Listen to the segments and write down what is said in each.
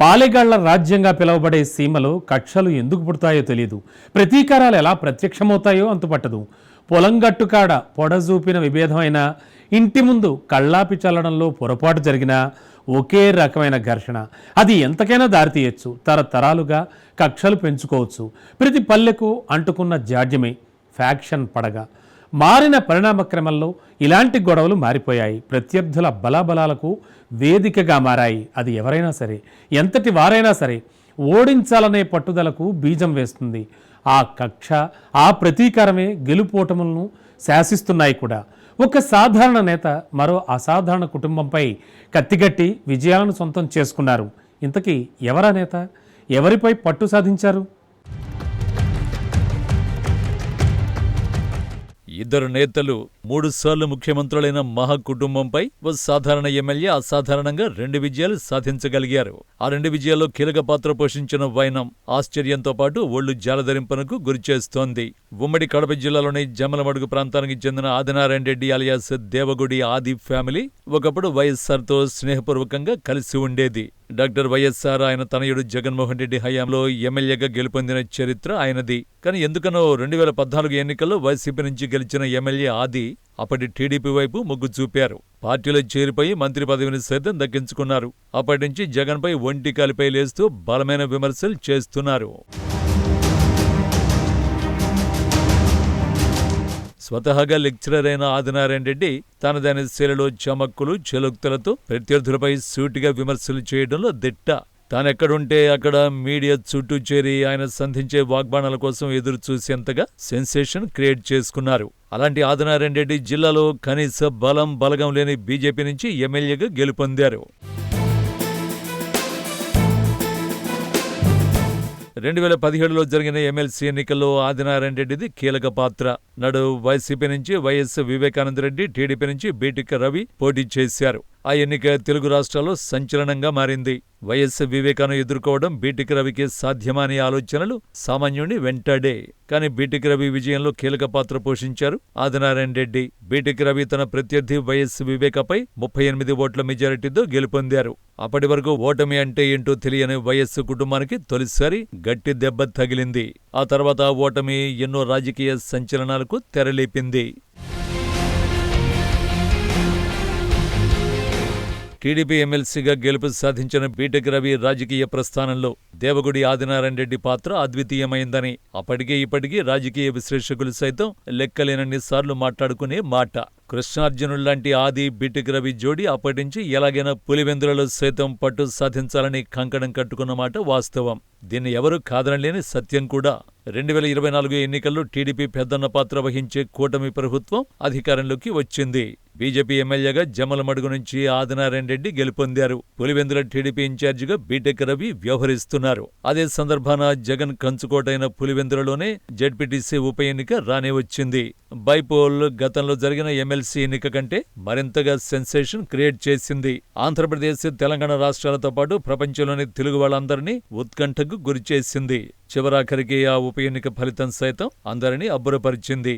పాలెగాళ్ళ రాజ్యంగా పిలువబడే సీమలో కక్షలు ఎందుకు పుడతాయో తెలియదు ప్రతీకారాలు ఎలా ప్రత్యక్షమవుతాయో అంతుపట్టదు. పొలం గట్టుకాడ పొడజూపిన విభేదమైన ఇంటి ముందు కళ్ళాపి చల్లడంలో పొరపాటు జరిగిన ఒకే రకమైన ఘర్షణ. అది ఎంతకైనా దారితీయచ్చు తరతరాలుగా కక్షలు పెంచుకోవచ్చు. ప్రతి పల్లెకు అంటుకున్న జాడ్యమే. ఫ్యాక్షన్ పడగ. మారిన పరిణామ క్రమంలో ఇలాంటి గొడవలు మారిపోయాయి. ప్రత్యర్థుల బలాబలాలకు వేదికగా మారాయి. అది ఎవరైనా సరే ఎంతటి వారైనా సరే ఓడించాలనే పట్టుదలకు బీజం వేస్తుంది. ఆ కక్ష ఆ ప్రతీకారమే గెలుపోటములను శాసిస్తున్నాయి కూడా. ఒక సాధారణ నేత మరో అసాధారణ కుటుంబంపై కత్తిగట్టి విజయాలను సొంతం చేసుకున్నారు. ఇంతకీ ఎవరా నేత? ఎవరిపై పట్టు సాధించారు? ఇద్దరు నేతలు మూడుసార్లు ముఖ్యమంత్రులైన మహా కుటుంబంపై ఓ సాధారణ ఎమ్మెల్యే అసాధారణంగా రెండు విజయాలు సాధించగలిగారు. ఆ రెండు విజయాల్లో కీలక పాత్ర పోషించిన వైనం ఆశ్చర్యంతో పాటు ఒళ్ళు జాలధరింపనకు గురిచేస్తోంది ఉమ్మడి కడప జిల్లాలోని జమలమడుగు ప్రాంతానికి చెందిన ఆదినారాయణ రెడ్డి అలియాస్ దేవగుడి ఆది ఫ్యామిలీ ఒకప్పుడు వైఎస్ఆర్తో స్నేహపూర్వకంగా కలిసి ఉండేది. డాక్టర్ వైఎస్ఆర్ ఆయన తనయుడు జగన్మోహన్ రెడ్డి హయాంలో ఎమ్మెల్యేగా గెలుపొందిన చరిత్ర ఆయనది. కానీ ఎందుకనో రెండు వేల పద్నాలుగు ఎన్నికల్లో వైసీపీ నుంచి గెలిచిన ఎమ్మెల్యే ఆది అప్పటి టీడీపీ వైపు మొగ్గు చూపారు. పార్టీలో చేరిపోయి మంత్రి పదవిని సైతం దక్కించుకున్నారు. అప్పటి నుంచి జగన్పై ఒంటి కాలిపై లేస్తూ బలమైన విమర్శలు చేస్తున్నారు. స్వతహాగా లెక్చరర్ అయిన ఆదినారాయణ రెడ్డి తనదైన శైలిలో చమక్కులు చెలుక్తులతో ప్రత్యర్థులపై సూటిగా విమర్శలు చేయడంలో దిట్ట. తానెక్కడుంటే అక్కడ మీడియా చుట్టూ చేరి ఆయన సంధించే వాగ్బాణాల కోసం ఎదురు చూసేంతగా సెన్సేషన్ క్రియేట్ చేసుకున్నారు. అలాంటి ఆదినారాయణ రెడ్డి జిల్లాలో కనీస బలం బలగం లేని బీజేపీ నుంచి ఎమ్మెల్యేగా గెలుపొందారు. రెండు వేల పదిహేడులో జరిగిన ఎమ్మెల్సీ ఎన్నికల్లో ఆదినారాయణ రెడ్డిది కీలక పాత్ర. నాడు వైసీపీ నుంచి వైఎస్ వివేకానంద రెడ్డి టీడీపీ నుంచి బీటిక రవి పోటీ చేశారు. ఆ ఎన్నిక తెలుగు రాష్ట్రాల్లో సంచలనంగా మారింది. వైఎస్ వివేకాను ఎదుర్కోవడం బీటిక రవికి సాధ్యమా అనే ఆలోచనలు సామాన్యుని వెంటాడే. కానీ బీటిక రవి విజయంలో కీలక పాత్ర పోషించారు ఆదినారాయణ రెడ్డి. బీటిక రవి తన ప్రత్యర్థి వైఎస్ వివేకపై ముప్పై ఎనిమిది ఓట్ల మెజారిటీతో గెలుపొందారు. అప్పటి వరకు ఓటమి అంటే ఏంటో తెలియని వైఎస్ కుటుంబానికి తొలిసారి గట్టి దెబ్బ తగిలింది. ఆ తర్వాత ఓటమి ఎన్నో రాజకీయ సంచలనాలు వరకు తెరలేపింది. టీడీపీ ఎమ్మెల్సీగా గెలుపు సాధించిన బీటెక్ రవి రాజకీయ ప్రస్థానంలో దేవగుడి ఆదినారాయణ రెడ్డి పాత్ర అద్వితీయమైందని అప్పటికే ఇప్పటికీ రాజకీయ విశ్లేషకులు సైతం లెక్కలేనన్ని సార్లు మాట్లాడుకునే మాట. కృష్ణార్జునుల్లాంటి ఆది బీటెక్ రవి జోడి అప్పటి నుంచి ఎలాగైనా పులివెందులలో సైతం పట్టు సాధించాలని కంకణం కట్టుకున్న మాట వాస్తవం. దీన్ని ఎవరూ కాదనలేని సత్యం కూడా. రెండు వేల ఇరవై నాలుగు ఎన్నికల్లో టీడీపీ పెద్దన్న పాత్ర వహించే కూటమి ప్రభుత్వం అధికారంలోకి వచ్చింది. బీజేపీ ఎమ్మెల్యేగా జమలమడుగు నుంచి ఆదినారాయణ రెడ్డి గెలుపొందారు. పులివెందుల టీడీపీ ఇన్ఛార్జిగా బీటెక్ రవి వ్యవహరిస్తున్నారు. అదే సందర్భాన జగన్ కంచుకోటైన పులివెందులలోనే జడ్పీటీసీ ఉప ఎన్నిక రానే వచ్చింది. బైపోల్ గతంలో జరిగిన ఎమ్మెల్సీ ఎన్నిక కంటే మరింతగా సెన్సేషన్ క్రియేట్ చేసింది. ఆంధ్రప్రదేశ్ తెలంగాణ రాష్ట్రాలతో పాటు ప్రపంచంలోని తెలుగు వాళ్ళందరినీ ఉత్కంఠకు గురిచేసింది. చివరాఖరికి ఆ ఉప ఎన్నిక ఫలితం సైతం అందరినీ అబ్బురపరిచింది.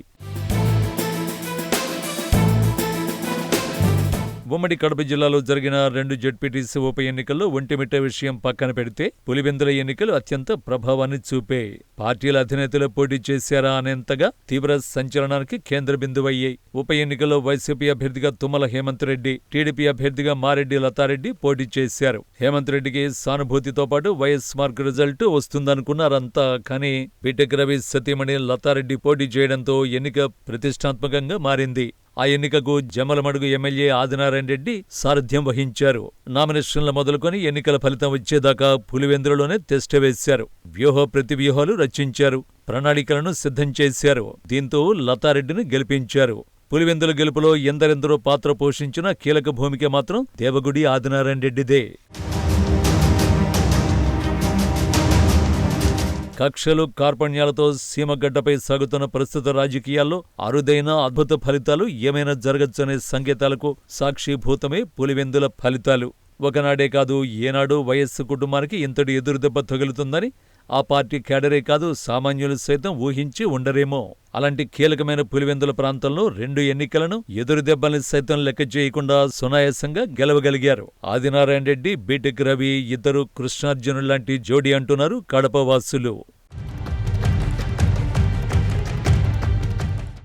ఉమ్మడి కడప జిల్లాలో జరిగిన రెండు జెడ్పీటీసీ ఉప ఎన్నికల్లో ఒంటిమిట్ట విషయం పక్కన పెడితే పులివెందుల ఎన్నికలు అత్యంత ప్రభావాన్ని చూపే. పార్టీల అధినేతలు పోటీ చేశారా అనేంతగా తీవ్ర సంచలనానికి కేంద్ర బిందువయ్యాయి. ఉప ఎన్నికల్లో వైసీపీ అభ్యర్థిగా తుమ్మల హేమంత్ రెడ్డి టీడీపీ అభ్యర్థిగా మారెడ్డి లతారెడ్డి పోటీ చేశారు. హేమంత్ రెడ్డికి సానుభూతితో పాటు వైఎస్ మార్క్ రిజల్ట్ వస్తుందనుకున్నారంతా కానీ బీటెక్ రవి సతీమణి లతారెడ్డి పోటీ చేయడంతో ఎన్నిక ప్రతిష్టాత్మకంగా మారింది. ఆ ఎన్నికకు జమలమడుగు ఎమ్మెల్యే ఆదినారాయణ రెడ్డి సారథ్యం వహించారు. నామినేషన్ల మొదలుకొని ఎన్నికల ఫలితం వచ్చేదాకా పులివెందులలోనే టెస్ట్ వేశారు. వ్యూహ ప్రతివ్యూహాలు రచించారు. ప్రణాళికలను సిద్ధం చేశారు. దీంతో లతారెడ్డిని గెలిపించారు. పులివెందుల గెలుపులో ఎందరెందరో పాత్ర పోషించిన కీలక భూమిక మాత్రం దేవగుడి ఆదినారాయణ రెడ్డిదే. కక్షలు కార్పణ్యాలతో సీమగడ్డపై సాగుతున్న ప్రస్తుత రాజకీయాల్లో అరుదైన అద్భుత ఫలితాలు ఏమైనా జరగచ్చనే సంకేతాలకు సాక్షిభూతమే పులివెందుల ఫలితాలు. ఒకనాడే కాదు ఏనాడు వయస్సు కుటుంబానికి ఇంతటి ఎదురుదెబ్బ తగులుతుందని ఆ పార్టీ కేడరే కాదు సామాన్యులు సైతం ఊహించి ఉండరేమో. అలాంటి కీలకమైన పులివెందుల ప్రాంతంలో రెండు ఎన్నికలను ఎదురు దెబ్బల్ని సైతం లెక్క చేయకుండా సునాయాసంగా గెలవగలిగారు. ఆదినారాయణ రెడ్డి బీటెక్ రవి ఇద్దరు కృష్ణార్జునులాంటి జోడీ అంటున్నారు కడప వాసులు.